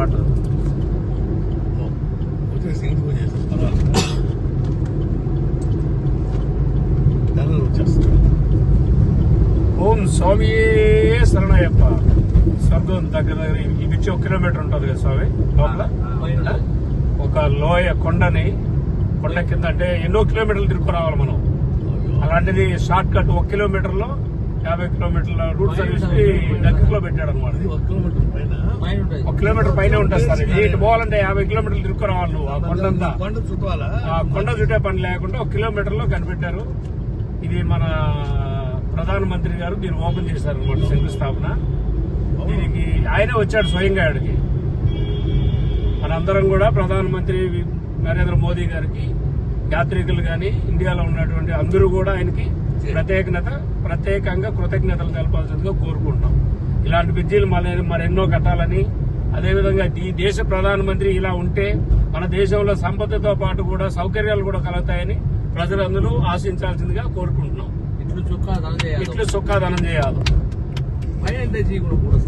Water. ఓం స్వామి శరణయ్యప్ప. స్వర్గం దగ్గర దగ్గర ఇది ఒక కిలోమీటర్ ఉంటుంది కదా స్వామి? లోపల? ఒక లోయ కొండని కొండ కింద అంటే ఎన్నో కిలోమీటర్లు తిరుక్కురావాలి మనం. అలాంటిది షార్ట్ కట్ ఒక కిలోమీటర్లో యాభై కిలోమీటర్ల రూట్ సర్వీస్ దగ్గరలో పెట్టాడు అనమాట కిలోమీటర్ పైన ఉంటుంది సార్ ఇటు పోవాలంటే యాభై కిలోమీటర్లు రావాలి నువ్వు ఆ కొండంతా కొండ చుట్టాలా ఆ కొండ చుట్టే పని లేకుండా ఒక కిలోమీటర్లో కనిపెట్టారు. ఇది మన ప్రధానమంత్రి గారు దీన్ని ఓపెన్ చేశారు అనమాట శంకుస్థాపన దీనికి ఆయనే వచ్చాడు స్వయంగా ఆడికి. మనందరం కూడా ప్రధానమంత్రి నరేంద్ర మోదీ గారికి యాత్రికులు కానీ ఇండియాలో ఉన్నటువంటి అందరూ కూడా ఆయనకి ప్రత్యేకత ప్రత్యేకంగా కృతజ్ఞతలు తెలపాల్సిందిగా కోరుకుంటున్నాం. ఇలాంటి బ్రిడ్జీలు మన మరెన్నో కట్టాలని అదేవిధంగా ఈ దేశ ప్రధానమంత్రి ఇలా ఉంటే మన దేశంలో సంపదతో పాటు కూడా సౌకర్యాలు కూడా కలుగుతాయని ప్రజలందరూ ఆశించాల్సిందిగా కోరుకుంటున్నాం. ఇట్లు చుక్క ధనం చేయాలి. ఇట్లు చేయాలి. అంటే కూడా కూడా